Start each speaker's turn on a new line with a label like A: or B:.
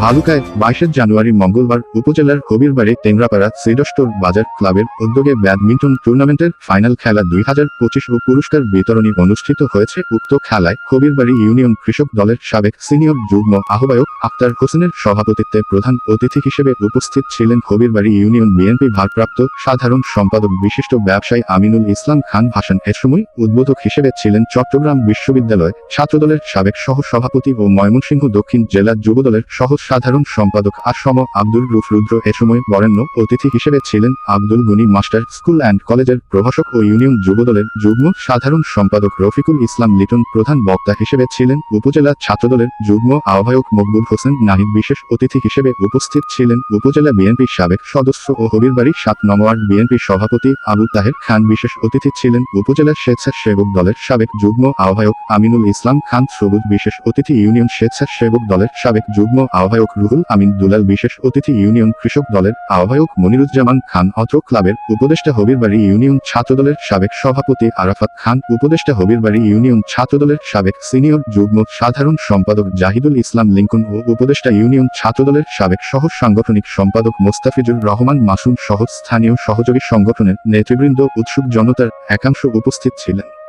A: ভালুকায় বাইশে জানুয়ারি মঙ্গলবার উপজেলার কবিরবাড়ি টেংরাপাড়া সিডস্টোর বাজার ক্লাবের উদ্যোগে ব্যাডমিন্টন টুর্নামেন্টের ফাইনাল খেলা দুই হাজার পঁচিশ ও পুরস্কার বিতরণী অনুষ্ঠিত হয়েছে। উক্ত খেলায় কবিরবাড়ি ইউনিয়ন কৃষক দলের সাবেক সিনিয়র যুগ্ম আহ্বায়ক আক্তার হোসেনের সভাপতিত্বে প্রধান অতিথি হিসেবে উপস্থিত ছিলেন কবিরবাড়ি ইউনিয়ন বিএনপি ভারপ্রাপ্ত সাধারণ সম্পাদক বিশিষ্ট ব্যবসায়ী আমিনুল ইসলাম খান ভাসান এ সময় উদ্বোধক হিসেবে ছিলেন চট্টগ্রাম বিশ্ববিদ্যালয় ছাত্রদলের সাবেক সহ সভাপতি ও ময়মনসিংহ দক্ষিণ জেলা যুবদলের সহ সাধারণ সম্পাদক আসম আব্দুল রুফ রুদ্র এ সময় বরেণ্য অতিথি হিসেবে ছিলেন আব্দুল গুনি মাস্টার স্কুল অ্যান্ড কলেজের প্রভাষক ও ইউনিয়ন যুবদলের যুগ্ম সাধারণ সম্পাদক রফিকুল ইসলাম লিটন প্রধান বক্তা হিসেবে ছিলেন উপজেলা ছাত্রদলের যুগ্ম আহ্বায়ক মকবুল হোসেন নাহিদ বিশেষ অতিথি হিসেবে উপস্থিত ছিলেন উপজেলা বিএনপির সাবেক সদস্য ও হবিরবাড়ি সাত নং ওয়ার্ড বিএনপির সভাপতি আবু তাহের খান বিশেষ অতিথি ছিলেন উপজেলা স্বেচ্ছাসেবক দলের সাবেক যুগ্ম আহ্বায়ক আমিনুল ইসলাম খান সবুজ বিশেষ অতিথি ইউনিয়ন স্বেচ্ছাসেবক দলের সাবেক যুগ্ম আহ্বায়ক রুহুল আমিন দুলাল বিশেষ অতিথি ইউনিয়ন কৃষক দলের আহ্বায়ক মনিরুজ্জামান খান অত্র ক্লাবের উপদেষ্টা হবিরবাড়ি ইউনিয়ন ছাত্রদলের সাবেক সভাপতি আরাফাত খান, উপদেষ্টা হবিরবাড়ি ইউনিয়ন ছাত্রদলের সাবেক সিনিয়র যুগ্ম সাধারণ সম্পাদক জাহিদুল ইসলাম লিঙ্কন ও উপদেষ্টা ইউনিয়ন ছাত্রদলের সাবেক সহ সাংগঠনিক সম্পাদক মোস্তাফিজুর রহমান মাসুম সহ স্থানীয় সহযোগী সংগঠনের নেতৃবৃন্দ উৎসুক জনতার একাংশ উপস্থিত ছিলেন।